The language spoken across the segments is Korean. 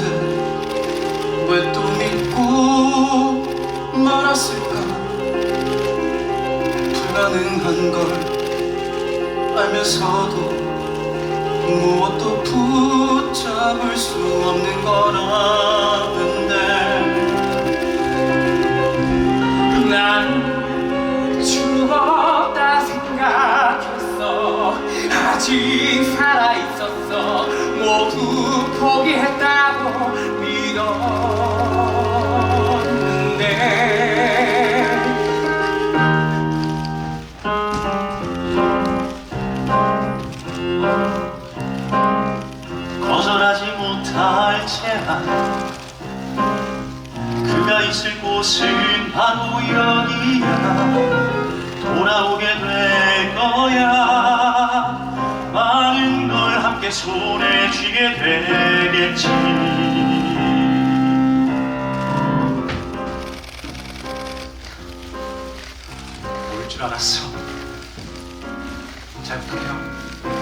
못해 왜 또 믿고 말았을까? 불가능한 걸 알면서도 무엇도 붙잡을 수 없는 거라는데. 난 죽었다 생각했어. 아직 살아있었어. 모두 포기했다고 믿었는데 거절하지 못할 채한 그가 있을 곳은 바로 여기야. 돌아오게 될 거야. 많은 걸 함께 손에 쥐게 되겠지. 올 줄 알았어. 잘 부탁해요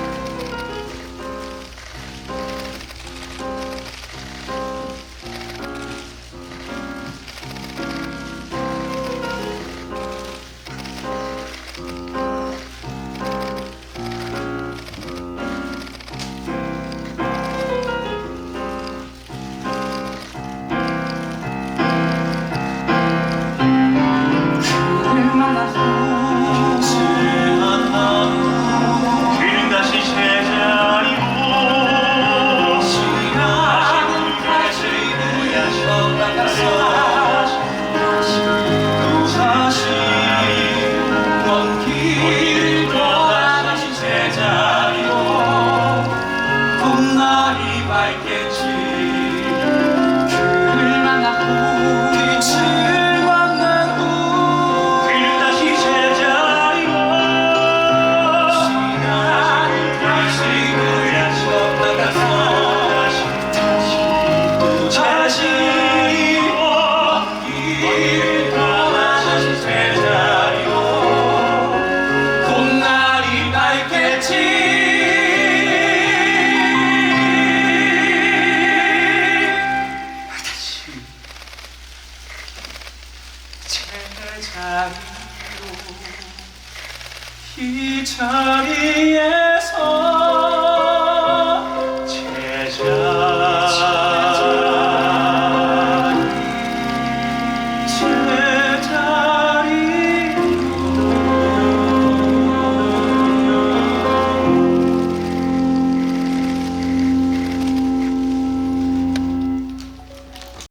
자리로 이 자리에서